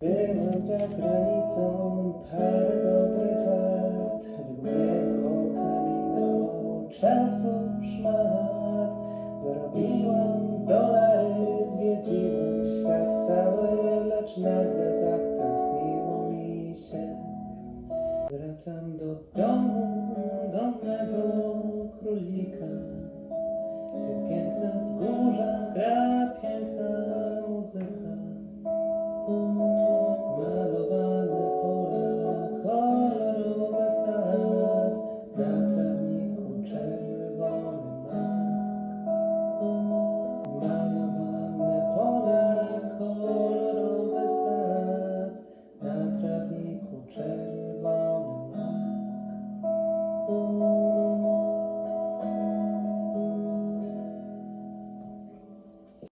Byłem za granicą parę dobrych lat, wybiegło kamino, czasu szmat. Zarobiłam dolary, zwiedziłam świat cały, lecz nagle zatęskniło mi się. Wracam do domu, do mego królika, gdzie piękna wzgórza gra piękna muzyka. czerwony ma.